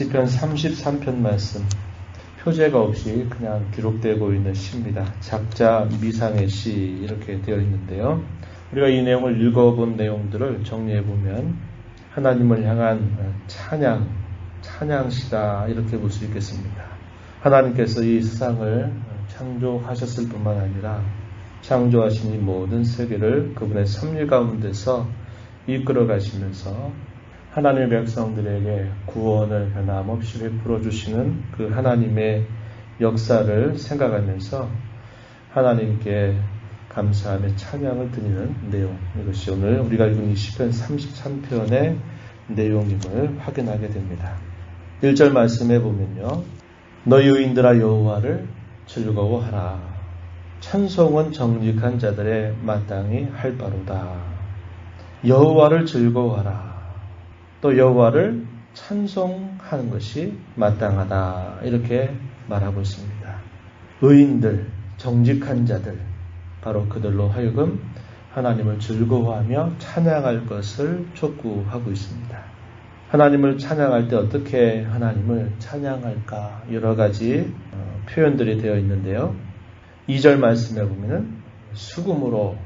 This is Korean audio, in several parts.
시편 33편 말씀 표제가 없이 그냥 기록되고 있는 시입니다. 작자 미상의 시 이렇게 되어 있는데요. 우리가 이 내용을 읽어본 내용들을 정리해 보면 하나님을 향한 찬양, 찬양시다 이렇게 볼 수 있겠습니다. 하나님께서 이 세상을 창조하셨을 뿐만 아니라 창조하신 이 모든 세계를 그분의 섭리 가운데서 이끌어 가시면서 하나님의 백성들에게 구원을 변함없이 베풀어 주시는 그 하나님의 역사를 생각하면서 하나님께 감사함의 찬양을 드리는 내용. 이것이 오늘 우리가 읽은 이 시편 33편의 내용임을 확인하게 됩니다. 1절 말씀해 보면요. 너희 의인들아 여호와를 즐거워하라. 찬송은 정직한 자들의 마땅히 할 바로다. 여호와를 즐거워하라. 또 여호와를 찬송하는 것이 마땅하다 이렇게 말하고 있습니다. 의인들, 정직한 자들, 바로 그들로 하여금 하나님을 즐거워하며 찬양할 것을 촉구하고 있습니다. 하나님을 찬양할 때 어떻게 하나님을 찬양할까 여러 가지 어, 표현들이 되어 있는데요. 2절 말씀에 보면은 수금으로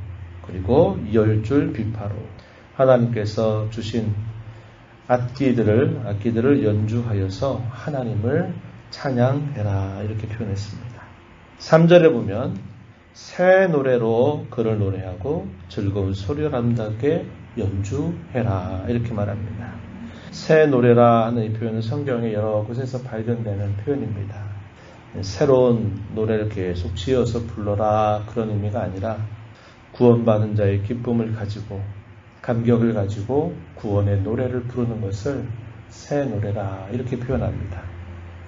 그리고 열 줄 비파로 하나님께서 주신 악기들을 악기들을 연주하여서 하나님을 찬양해라 이렇게 표현했습니다. 3절에 보면 새 노래로 그를 노래하고 즐거운 소리를 아름답게 연주해라 이렇게 말합니다. 새 노래라 하는 이 표현은 성경의 여러 곳에서 발견되는 표현입니다. 새로운 노래를 계속 지어서 불러라 그런 의미가 아니라 구원받은 자의 기쁨을 가지고 감격을 가지고 구원의 노래를 부르는 것을 새 노래라 이렇게 표현합니다.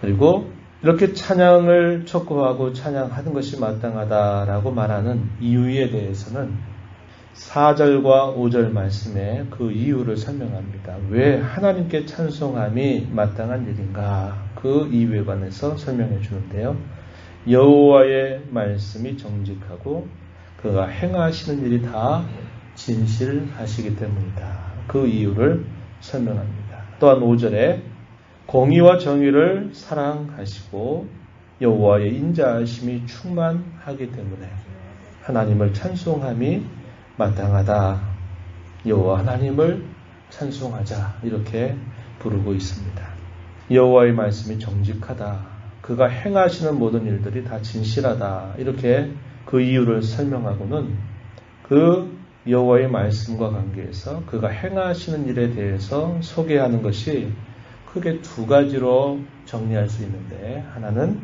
그리고 이렇게 찬양을 촉구하고 찬양하는 것이 마땅하다라고 말하는 이유에 대해서는 4절과 5절 말씀에 그 이유를 설명합니다. 왜 하나님께 찬송함이 마땅한 일인가? 그 이유에 관해서 설명해 주는데요. 여호와의 말씀이 정직하고 그가 행하시는 일이 다 진실하시기 때문이다. 그 이유를 설명합니다. 또한 5절에 공의와 정의를 사랑하시고 여호와의 인자하심이 충만하기 때문에 하나님을 찬송함이 마땅하다. 여호와 하나님을 찬송하자 이렇게 부르고 있습니다. 여호와의 말씀이 정직하다. 그가 행하시는 모든 일들이 다 진실하다. 이렇게 그 이유를 설명하고는 그 여호와의 말씀과 관계해서 그가 행하시는 일에 대해서 소개하는 것이 크게 두 가지로 정리할 수 있는데 하나는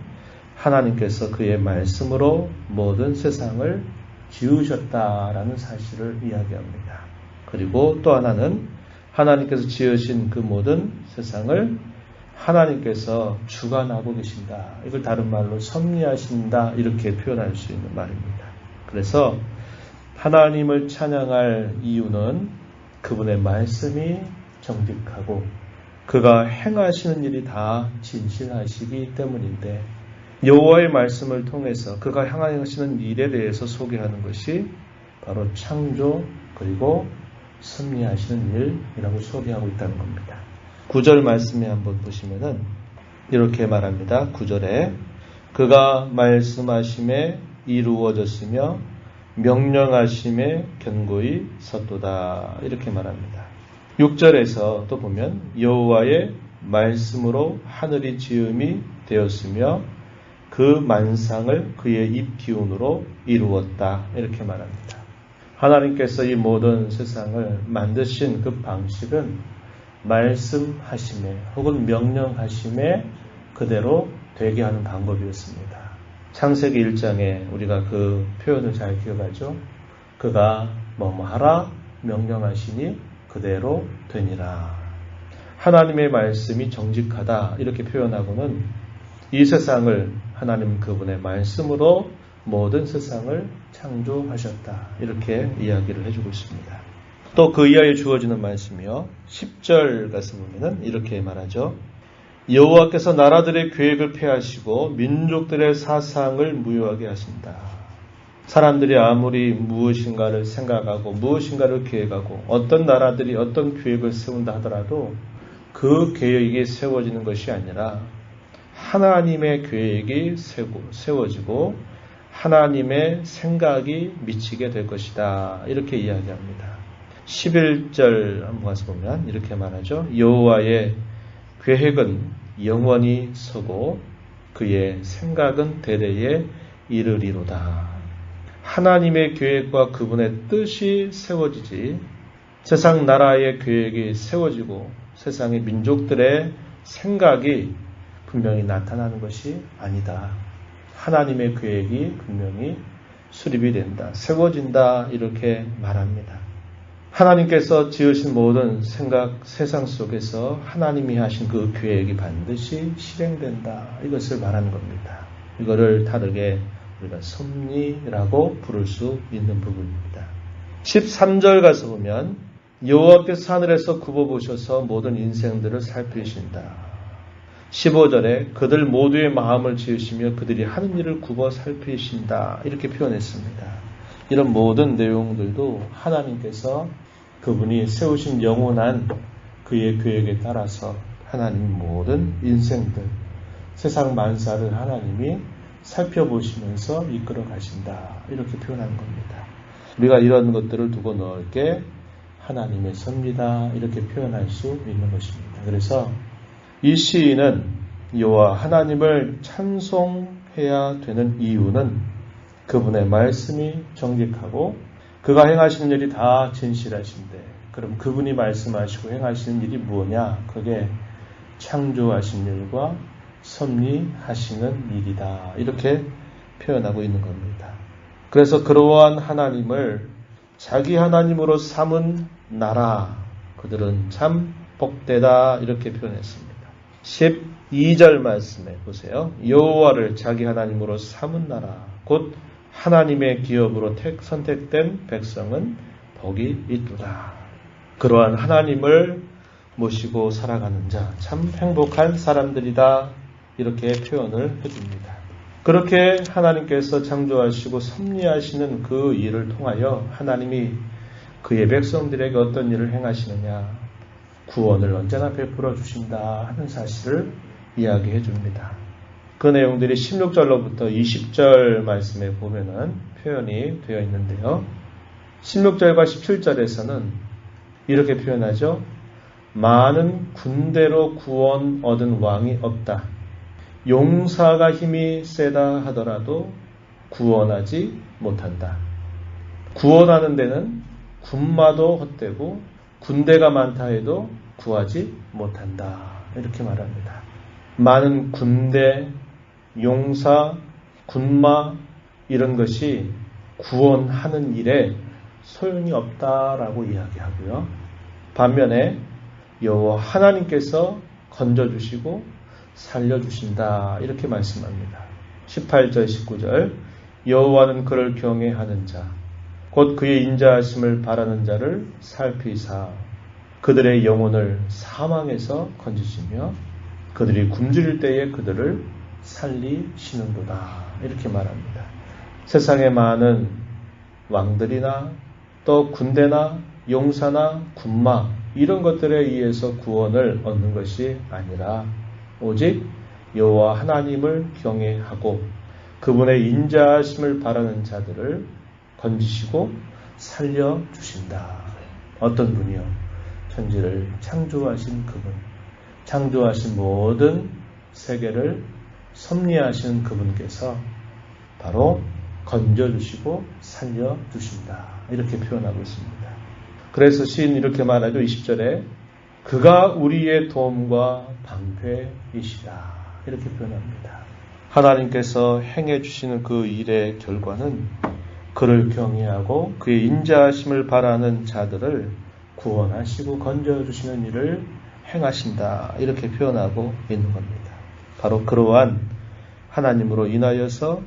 하나님께서 그의 말씀으로 모든 세상을 지으셨다라는 사실을 이야기합니다. 그리고 또 하나는 하나님께서 지으신 그 모든 세상을 하나님께서 주관하고 계신다. 이걸 다른 말로 섭리하신다. 이렇게 표현할 수 있는 말입니다. 그래서 하나님을 찬양할 이유는 그분의 말씀이 정직하고 그가 행하시는 일이 다 진실하시기 때문인데 여호와의 말씀을 통해서 그가 향하시는 일에 대해서 소개하는 것이 바로 창조 그리고 섭리하시는 일이라고 소개하고 있다는 겁니다. 구절 말씀에 한번 보시면은 이렇게 말합니다. 구절에 그가 말씀하심에 이루어졌으며 명령하심에 견고히 섰도다 이렇게 말합니다. 6절에서 또 보면 여호와의 말씀으로 하늘이 지음이 되었으며 그 만상을 그의 입 기운으로 이루었다 이렇게 말합니다. 하나님께서 이 모든 세상을 만드신 그 방식은 말씀하심에 혹은 명령하심에 그대로 되게 하는 방법이었습니다. 창세기 1장에 우리가 그 표현을 잘 기억하죠. 그가 뭐뭐 하라 명령하시니 그대로 되니라. 하나님의 말씀이 정직하다 이렇게 표현하고는 이 세상을 하나님 그분의 말씀으로 모든 세상을 창조하셨다. 이렇게 이야기를 해주고 있습니다. 또 그 이하에 주어지는 말씀이요. 10절 가서 보면은 이렇게 말하죠. 여호와께서 나라들의 계획을 폐하시고 민족들의 사상을 무효하게 하신다. 사람들이 아무리 무엇인가를 생각하고 무엇인가를 계획하고 어떤 나라들이 어떤 계획을 세운다 하더라도 그 계획이 세워지는 것이 아니라 하나님의 계획이 세워지고 하나님의 생각이 미치게 될 것이다. 이렇게 이야기합니다. 11절 한번 가서 보면 이렇게 말하죠. 여호와의 계획은 영원히 서고 그의 생각은 대대에 이르리로다. 하나님의 계획과 그분의 뜻이 세워지지 세상 나라의 계획이 세워지고 세상의 민족들의 생각이 분명히 나타나는 것이 아니다. 하나님의 계획이 분명히 수립이 된다. 세워진다. 이렇게 말합니다. 하나님께서 지으신 모든 생각, 세상 속에서 하나님이 하신 그 계획이 반드시 실행된다. 이것을 말하는 겁니다. 이거를 다르게 우리가 섭리라고 부를 수 있는 부분입니다. 13절 가서 보면 여호와께서 하늘에서 굽어보셔서 모든 인생들을 살피신다. 15절에 그들 모두의 마음을 지으시며 그들이 하는 일을 굽어 살피신다. 이렇게 표현했습니다. 이런 모든 내용들도 하나님께서 그분이 세우신 영원한 그의 계획에 따라서 하나님 모든 인생들, 세상 만사를 하나님이 살펴보시면서 이끌어 가신다. 이렇게 표현하는 겁니다. 우리가 이런 것들을 두고 넓게 하나님의 섭니다. 이렇게 표현할 수 있는 것입니다. 그래서 이 시인은 여호와 하나님을 찬송해야 되는 이유는 그분의 말씀이 정직하고 그가 행하시는 일이 다 진실하신데 그럼 그분이 말씀하시고 행하시는 일이 뭐냐? 그게 창조하신 일과 섭리하시는 일이다. 이렇게 표현하고 있는 겁니다. 그래서 그러한 하나님을 자기 하나님으로 삼은 나라 그들은 참 복되다 이렇게 표현했습니다. 12절 말씀에 보세요. 여호와를 자기 하나님으로 삼은 나라 곧 하나님의 기업으로 택 선택된 백성은 복이 있도다. 그러한 하나님을 모시고 살아가는 자 참 행복한 사람들이다 이렇게 표현을 해줍니다. 그렇게 하나님께서 창조하시고 섭리하시는 그 일을 통하여 하나님이 그의 백성들에게 어떤 일을 행하시느냐 구원을 언제나 베풀어 주신다 하는 사실을 이야기해 줍니다. 그 내용들이 16절로부터 20절 말씀에 보면은 표현이 되어 있는데요. 16절과 17절에서는 이렇게 표현하죠. 많은 군대로 구원 얻은 왕이 없다. 용사가 힘이 세다 하더라도 구원하지 못한다. 구원하는 데는 군마도 헛되고 군대가 많다 해도 구하지 못한다. 이렇게 말합니다. 많은 군대, 용사, 군마 이런 것이 구원하는 일에 소용이 없다라고 이야기하고요. 반면에 여호와 하나님께서 건져 주시고 살려 주신다 이렇게 말씀합니다. 18절 19절 여호와는 그를 경외하는 자 곧 그의 인자하심을 바라는 자를 살피사 그들의 영혼을 사망에서 건지시며 그들이 굶주릴 때에 그들을 살리시는도다. 이렇게 말합니다. 세상에 많은 왕들이나 또 군대나 용사나 군마 이런 것들에 의해서 구원을 얻는 것이 아니라 오직 여호와 하나님을 경외하고 그분의 인자하심을 바라는 자들을 건지시고 살려 주신다. 어떤 분이요? 천지를 창조하신 그분, 창조하신 모든 세계를 섭리하시는 그분께서 바로 건져주시고 살려주신다. 이렇게 표현하고 있습니다. 그래서 시인 이렇게 말하죠. 20절에 그가 우리의 도움과 방패이시다. 이렇게 표현합니다. 하나님께서 행해 주시는 그 일의 결과는 그를 경외하고 그의 인자하심을 바라는 자들을 구원하시고 건져 주시는 일을 행하신다. 이렇게 표현하고 있는 겁니다. 바로 그러한 하나님으로 인하여서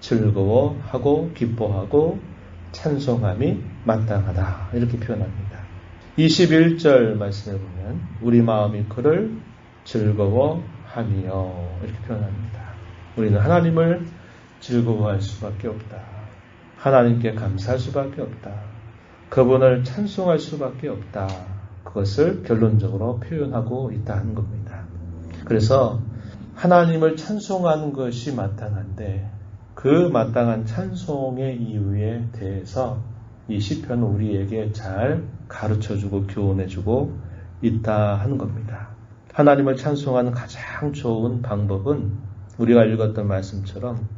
즐거워하고 기뻐하고 찬송함이 마땅하다. 이렇게 표현합니다. 21절 말씀에 보면 우리 마음이 그를 즐거워하며 이렇게 표현합니다. 우리는 하나님을 즐거워할 수밖에 없다. 하나님께 감사할 수밖에 없다. 그분을 찬송할 수밖에 없다. 그것을 결론적으로 표현하고 있다는 겁니다. 그래서 하나님을 찬송하는 것이 마땅한데 그 마땅한 찬송의 이유에 대해서 이 시편은 우리에게 잘 가르쳐주고 교훈해주고 있다 하는 겁니다. 하나님을 찬송하는 가장 좋은 방법은 우리가 읽었던 말씀처럼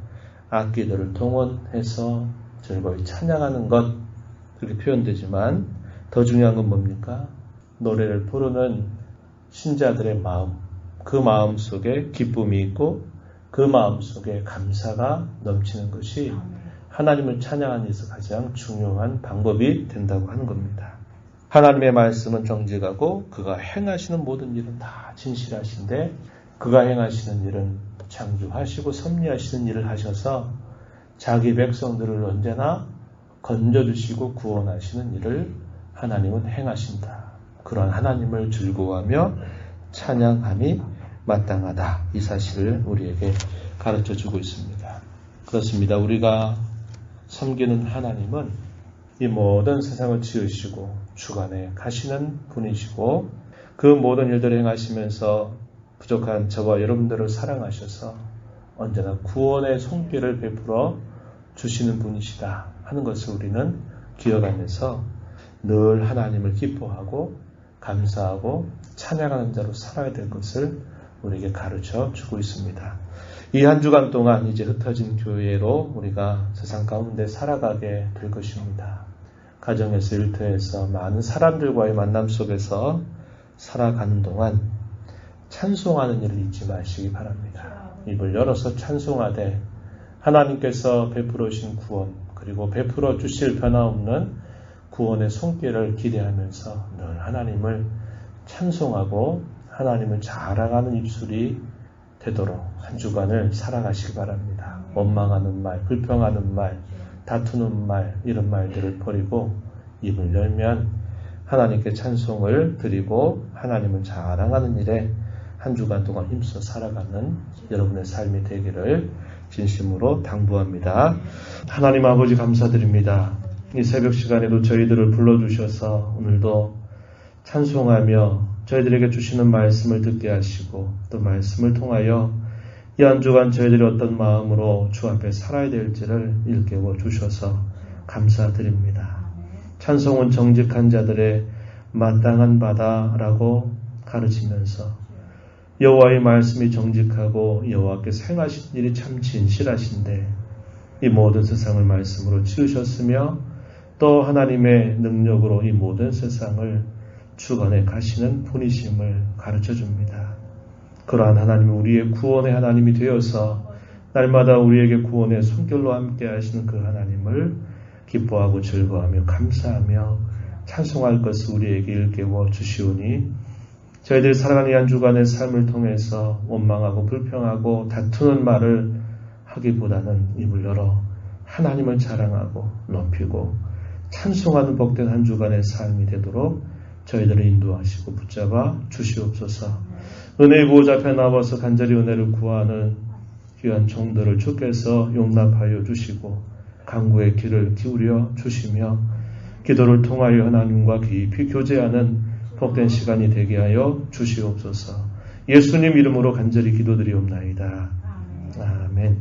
악기들을 동원해서 즐거이 찬양하는 것 그렇게 표현되지만 더 중요한 건 뭡니까? 노래를 부르는 신자들의 마음 그 마음 속에 기쁨이 있고 그 마음 속에 감사가 넘치는 것이 하나님을 찬양하는 데서 가장 중요한 방법이 된다고 하는 겁니다. 하나님의 말씀은 정직하고 그가 행하시는 모든 일은 다 진실하신데 그가 행하시는 일은 창조하시고 섭리하시는 일을 하셔서 자기 백성들을 언제나 건져주시고 구원하시는 일을 하나님은 행하신다. 그런 하나님을 즐거워하며 찬양함이 마땅하다. 이 사실을 우리에게 가르쳐 주고 있습니다. 그렇습니다. 우리가 섬기는 하나님은 이 모든 세상을 지으시고 주관에 가시는 분이시고 그 모든 일들을 행하시면서 부족한 저와 여러분들을 사랑하셔서 언제나 구원의 손길을 베풀어 주시는 분이시다 하는 것을 우리는 기억하면서 늘 하나님을 기뻐하고 감사하고 찬양하는 자로 살아야 될 것을 우리에게 가르쳐 주고 있습니다. 이 한 주간 동안 이제 흩어진 교회로 우리가 세상 가운데 살아가게 될 것입니다. 가정에서 일터에서 많은 사람들과의 만남 속에서 살아가는 동안 찬송하는 일을 잊지 마시기 바랍니다. 입을 열어서 찬송하되 하나님께서 베풀어 주신 구원 그리고 베풀어 주실 변화없는 구원의 손길을 기대하면서 늘 하나님을 찬송하고 하나님을 자랑하는 입술이 되도록 한 주간을 살아가시기 바랍니다. 원망하는 말, 불평하는 말, 다투는 말, 이런 말들을 버리고 입을 열면 하나님께 찬송을 드리고 하나님을 자랑하는 일에 한 주간 동안 힘써 살아가는 여러분의 삶이 되기를 진심으로 당부합니다. 하나님 아버지 감사드립니다. 이 새벽 시간에도 저희들을 불러주셔서 오늘도 찬송하며 저희들에게 주시는 말씀을 듣게 하시고 또 말씀을 통하여 이 한 주간 저희들이 어떤 마음으로 주 앞에 살아야 될지를 일깨워 주셔서 감사드립니다. 찬송은 정직한 자들의 마땅한 바다라고 가르치면서 여호와의 말씀이 정직하고 여호와께서 행하신 일이 참 진실하신데 이 모든 세상을 말씀으로 지으셨으며 또 하나님의 능력으로 이 모든 세상을 주관해 가시는 분이심을 가르쳐 줍니다. 그러한 하나님이 우리의 구원의 하나님이 되어서 날마다 우리에게 구원의 손길로 함께 하시는 그 하나님을 기뻐하고 즐거워하며 감사하며 찬송할 것을 우리에게 일깨워 주시오니 저희들이 살아가는 한 주간의 삶을 통해서 원망하고 불평하고 다투는 말을 하기보다는 입을 열어 하나님을 자랑하고 높이고 찬송하는 복된 한 주간의 삶이 되도록 저희들을 인도하시고 붙잡아 주시옵소서. 은혜의 보호자 앞에 나와서 간절히 은혜를 구하는 귀한 종들을 주께서 용납하여 주시고 강구의 길을 기울여 주시며 기도를 통하여 하나님과 깊이 교제하는 복된 시간이 되게 하여 주시옵소서. 예수님 이름으로 간절히 기도드리옵나이다. 아멘.